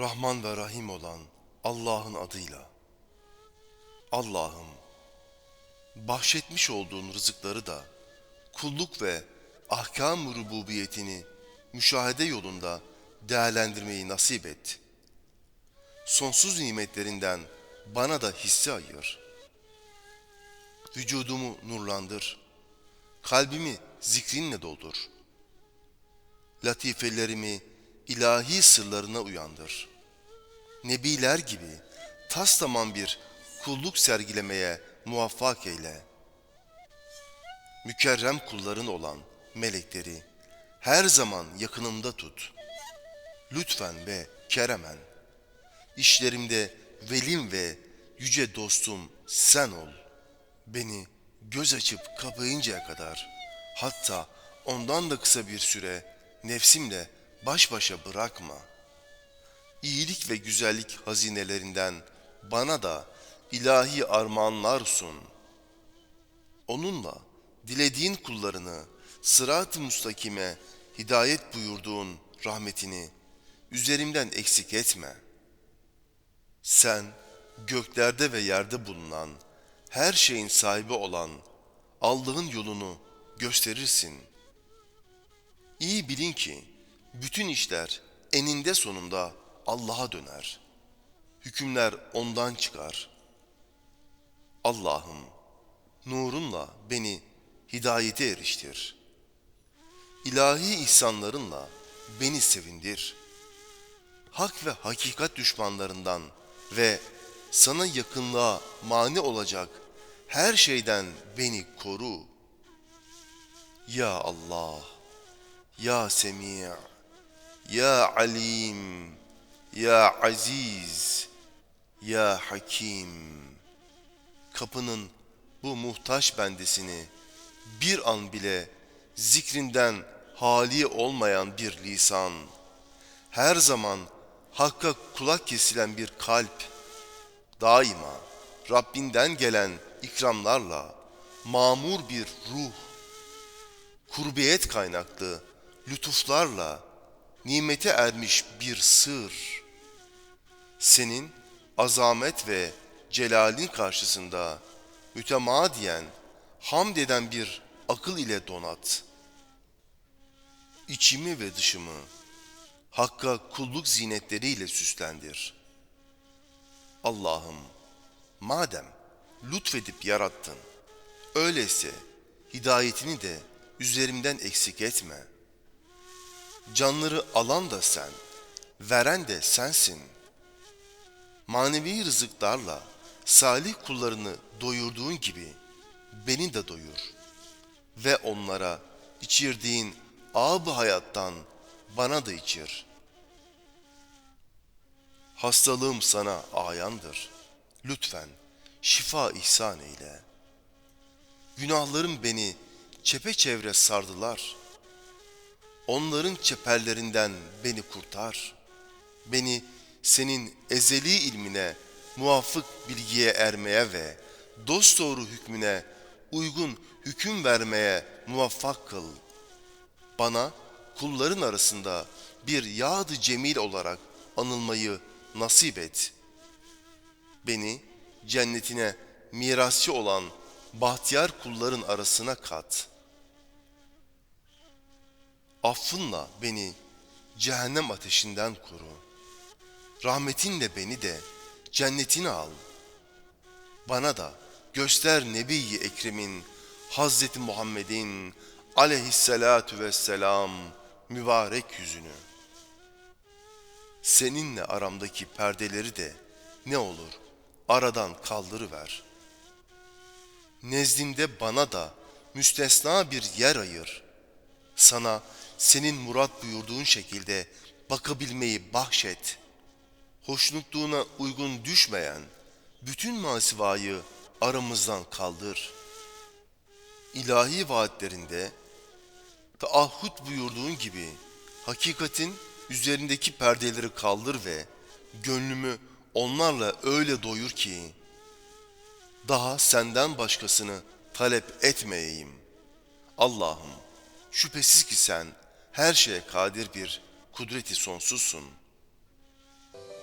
Rahman ve Rahim olan Allah'ın adıyla. Allah'ım, bahşetmiş olduğun rızıkları da kulluk ve ahkam rububiyetini müşahede yolunda değerlendirmeyi nasip et. Sonsuz nimetlerinden bana da hisse ayır. Vücudumu nurlandır. Kalbimi zikrinle doldur. Latifelerimi ilahi sırlarına uyandır. Nebiler gibi tas bir kulluk sergilemeye muvaffak eyle. Mükerrem kulların olan melekleri her zaman yakınımda tut. Lütfen ve keremen. İşlerimde velim ve yüce dostum sen ol. Beni göz açıp kapayıncaya kadar hatta ondan da kısa bir süre nefsimle baş başa bırakma. İyilik ve güzellik hazinelerinden bana da ilahi armağanlar sun. Onunla dilediğin kullarını sırat-ı mustakime hidayet buyurduğun rahmetini üzerimden eksik etme. Sen göklerde ve yerde bulunan her şeyin sahibi olan Allah'ın yolunu gösterirsin. İyi bilin ki bütün işler eninde sonunda Allah'a döner. Hükümler ondan çıkar. Allah'ım nurunla beni hidayete eriştir. İlahi ihsanlarınla beni sevindir. Hak ve hakikat düşmanlarından ve sana yakınlığa mani olacak her şeyden beni koru. Ya Allah, Ya Semi' Ya Alim, Ya Aziz, Ya Hakim. Kapının bu muhtaç bendesini bir an bile zikrinden hali olmayan bir lisan, her zaman hakka kulak kesilen bir kalp, daima Rabbinden gelen ikramlarla mamur bir ruh, kurbiyet kaynaklı lütuflarla nimete ermiş bir sır. Senin azamet ve celalin karşısında mütemadiyen hamd eden bir akıl ile donat. İçimi ve dışımı Hakk'a kulluk zinetleriyle süslendir. Allah'ım madem lütfedip yarattın, öyleyse hidayetini de üzerimden eksik etme. Canları alan da sen, veren de sensin. Manevi rızıklarla salih kullarını doyurduğun gibi beni de doyur ve onlara içirdiğin ab hayattan bana da içir. Hastalığım sana ayandır. Lütfen şifa ihsan eyle. Günahlarım beni çepeçevre sardılar. Onların çeperlerinden beni kurtar. Beni senin ezeli ilmine, muvafık bilgiye ermeye ve dosdoğru hükmüne uygun hüküm vermeye muvaffak kıl. Bana kulların arasında bir yağdı cemil olarak anılmayı nasip et. Beni cennetine mirasçı olan bahtiyar kulların arasına kat. Affınla beni cehennem ateşinden koru. Rahmetinle beni de cennetine al. Bana da göster Nebi-i Ekrem'in, Hazreti Muhammed'in aleyhissalatu vesselam mübarek yüzünü. Seninle aramdaki perdeleri de ne olur aradan kaldırıver. Nezdinde bana da müstesna bir yer ayır. Sana senin murat buyurduğun şekilde bakabilmeyi bahşet. Hoşnutluğuna uygun düşmeyen bütün masivayı aramızdan kaldır. İlahi vaatlerinde taahhüt buyurduğun gibi hakikatin üzerindeki perdeleri kaldır ve gönlümü onlarla öyle doyur ki daha senden başkasını talep etmeyeyim. Allah'ım şüphesiz ki sen her şeye kadir bir kudreti sonsuzsun.